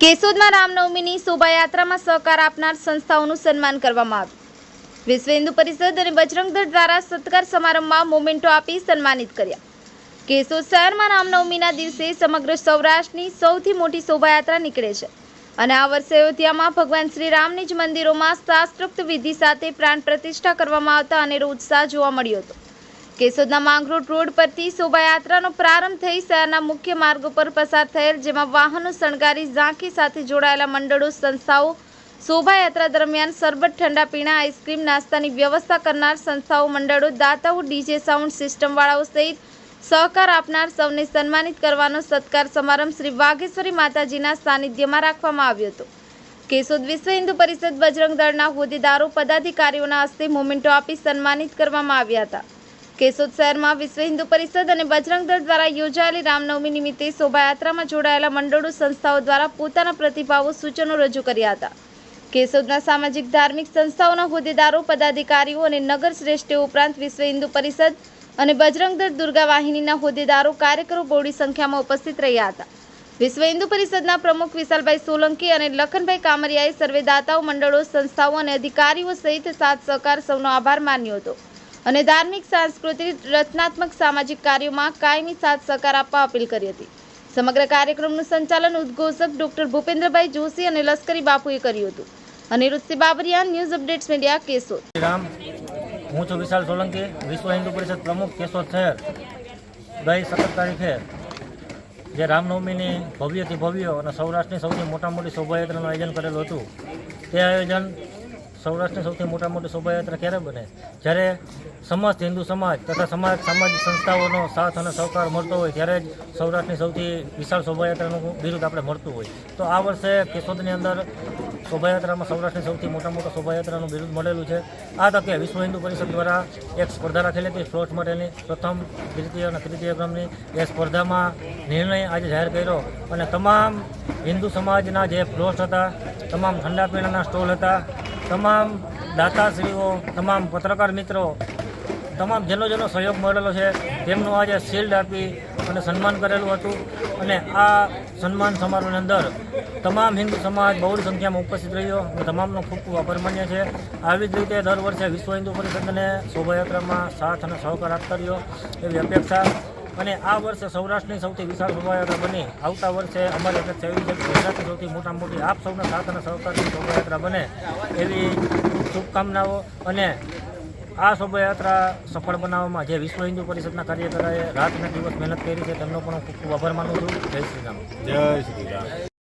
કેશોદમાં રામનવમીની શોભાયાત્રામાં સહકાર આપનાર સંસ્થાઓનું સન્માન કરવામાં આવ્યું. વિશ્વ હિન્દુ પરિષદ અને બજરંગ દ્વારા સત્કાર સમારંભમાં મોમેન્ટો આપી સન્માનિત કર્યા. કેશોદ શહેરમાં રામનવમીના દિવસે સમગ્ર સૌરાષ્ટ્રની સૌથી મોટી શોભાયાત્રા નીકળે છે. અને આ વર્ષે અયોધ્યામાં ભગવાન શ્રી રામની જ મંદિરોમાં શાસ્ત્રોક્ત વિધિ સાથે પ્રાણ પ્રતિષ્ઠા કરવામાં આવતા અનેરો ઉત્સાહ જોવા મળ્યો હતો. કેશોદના માંગરોળ રોડ પરથી શોભાયાત્રાનો પ્રારંભ થઈ શહેરના મુખ્ય માર્ગો પર પસાર થયેલ, જેમાં વાહનો શણગારી, ઝાંખી સાથે જોડાયેલા મંડળો, સંસ્થાઓ શોભાયાત્રા દરમિયાન સરબત ઠંડા પીણા, આઈસ્ક્રીમ, નાસ્તાની વ્યવસ્થા કરનાર સંસ્થાઓ, મંડળો, દાતાઓ, ડીજે સાઉન્ડ સિસ્ટમવાળાઓ સહિત સહકાર આપનાર સૌને સન્માનિત કરવાનો સત્કાર સમારંભ શ્રી વાઘેશ્વરી માતાજીના સાનિધ્યમાં રાખવામાં આવ્યો હતો. કેશોદ વિશ્વ હિન્દુ પરિષદ બજરંગ દળના હોદ્દેદારો, પદાધિકારીઓના હસ્તે મોમેન્ટો આપી સન્માનિત કરવામાં આવ્યા હતા. કેશોદ શહેરમાં વિશ્વ હિન્દુ પરિષદ અને બજરંગ દળ દ્વારા યોજાયેલી રામનવમી નિમિત્તે શોભાયાત્રામાં જોડાયેલા મંડળો સંસ્થાઓ દ્વારા પોતાના પ્રતિભાવો, સૂચનો રજૂ કર્યા હતા. કેશોદના સામાજિક, ધાર્મિક સંસ્થાઓના હોદ્દેદારો, પદાધિકારીઓ અને નગર શ્રેષ્ઠીઓ ઉપરાંત વિશ્વ હિન્દુ પરિષદ અને બજરંગ દળ દુર્ગા વાહિનીના હોદ્દેદારો, કાર્યકરો બહોળી સંખ્યામાં ઉપસ્થિત રહ્યા હતા. વિશ્વ હિન્દુ પરિષદના પ્રમુખ વિશાલભાઈ સોલંકી અને લખનભાઈ કામરિયાએ સર્વેદાતાઓ, મંડળો, સંસ્થાઓ અને અધિકારીઓ સહિત સાથ સહકાર સૌનો આભાર માન્યો હતો. અને ધાર્મિક, સાંસ્કૃતિક, રચનાત્મક, સામાજિક કાર્યોમાં કાયમી સાથ સહકાર આપવા અપીલ કરી હતી. સમગ્ર કાર્યક્રમનું સંચાલન ઉદ્ઘોષક ડોક્ટર ભૂપેન્દ્રભાઈ જોશી અને લશ્કરી બાપુએ કર્યું હતું. Aniruddhsinh Babariya news updates media, Keshod. Ram હું છું વિશાલ સોલંકી, વિશ્વ હિન્દુ પરિષદ પ્રમુખ, કેશોદ શહેર. ગઈ સત્તર તારીખે જે રામનવમીની ભવ્યથી ભવ્ય અને સૌરાષ્ટ્રની સૌથી મોટા મોટી શોભાયાત્રાનું આયોજન કરેલું હતું, તે આયોજન સૌરાષ્ટ્રની સૌથી મોટા મોટી શોભાયાત્રા ક્યારે બને? જ્યારે સમસ્ત હિન્દુ સમાજ તથા સમાજ, સામાજિક સંસ્થાઓનો સાથ અને સહકાર મળતો હોય ત્યારે જ સૌરાષ્ટ્રની સૌથી વિશાળ શોભાયાત્રાનું બિરુદ આપણે મળતું હોય. તો આ વર્ષે કેશોદની અંદર શોભાયાત્રામાં સૌરાષ્ટ્રની સૌથી મોટા મોટા શોભાયાત્રાનું બિરુદ મળેલું છે. આ તકે વિશ્વ હિન્દુ પરિષદ દ્વારા એક સ્પર્ધા રાખેલી હતી ફ્લોટ માટેની. પ્રથમ દ્વિતીય અને તૃતીય ક્રમની એ સ્પર્ધામાં નિર્ણય આજે જાહેર કર્યો અને તમામ હિન્દુ સમાજના જે ફ્લોટ હતા, તમામ ઠંડા પીણાના સ્ટોલ હતા તમામ દાતાશ્રીઓ, તમામ પત્રકાર મિત્રો, તમામ જેનો જેનો સહયોગ મળેલો છે, તેમનું આજે શિલ્ડ આપી અને સન્માન કરેલું હતું. અને આ સન્માન સમારોહની અંદર તમામ હિન્દુ સમાજ બહુ સંખ્યામાં ઉપસ્થિત રહ્યો. અને તમામનો ખૂબ ખૂબ આભાર માન્ય છે. આવી જ રીતે દર વર્ષે વિશ્વ હિન્દુ પરિષદને શોભાયાત્રામાં સાથ અને સહકાર આપતા રહ્યો. એવી અપેક્ષા અને આ વર્ષે સૌરાષ્ટ્રની સૌથી વિશાળ શોભાયાત્રા બની. આવતા વર્ષે અમારી અપેક્ષા એવી છે કે ગુજરાતની સૌથી મોટા મોટી આપ સૌના સાથ અને સહકારની શોભાયાત્રા બને. એવી શુભકામનાઓ અને આ શોભાયાત્રા સફળ બનાવવામાં જે વિશ્વ હિન્દુ પરિષદના કાર્યકરોએ રાત અને દિવસ મહેનત કરી છે, તેમનો પણ ખૂબ ખૂબ આભાર માનું છું. જય શ્રી રામ. જય શ્રી રામ.